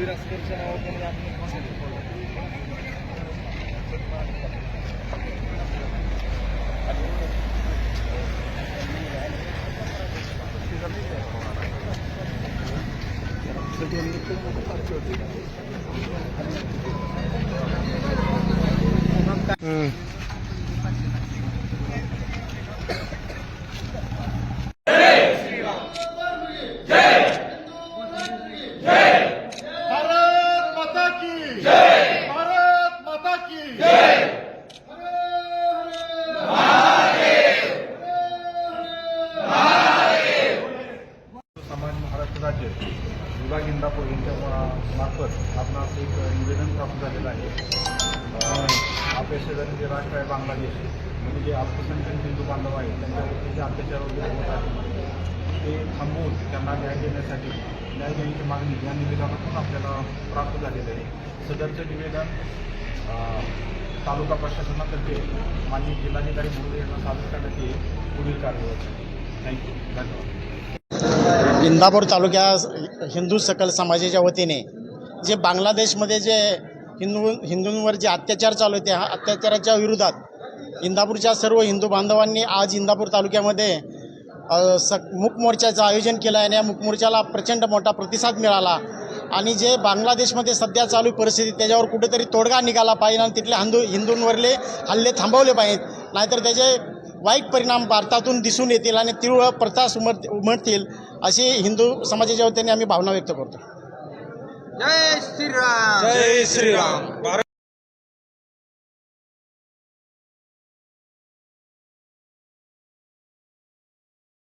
भारत मार्फत आपणास एक निवेदन प्राप्त झालेलं आहे. आपल्या शेजारी जे राष्ट्र आहे बांगलादेश म्हणजे जे अल्पसंख्याक हिंदू बांधव आहेत त्यांच्यावरती जे अत्याचार वगैरे होत आहेत. ते थांबवून त्यांना न्याय देण्यासाठी न्याय देण्याची मागणी या निवेदनातून आपल्याला प्राप्त झालेलं आहे. सदरचं निवेदन तालुका प्रशासनातर्फे माननीय जिल्हाधिकारी मुंबई यांना सादर करण्यात येईल. पुढील कार्यवाही. थँक्यू धन्यवाद. इंदापूर तालुक्या हिंदू सकल समाजाच्या वतीने जे बांगलादेशमध्ये जे हिंदू हिंदूंवर जे अत्याचार चालू होते हा अत्याचाराच्या विरोधात इंदापूरच्या सर्व हिंदू बांधवांनी आज इंदापूर तालुक्यामध्ये सक स मोर्चाचं आयोजन केलं आहे आणि या मूकमोर्चाला प्रचंड मोठा प्रतिसाद मिळाला. आणि जे बांगलादेशमध्ये सध्या चालू परिस्थिती त्याच्यावर कुठेतरी तोडगा निघाला पाहिजे आणि तिथले हिंदू हिंदूंवरले हल्ले थांबवले पाहिजेत. नाहीतर त्याचे वाईट परिणाम भारतातून दिसून येतील आणि तीव्र प्रथा उमट उमटतील अशी हिंदू समाजाच्या वतीने आम्ही भावना व्यक्त करतो. जय श्रीराम. जय श्रीराम.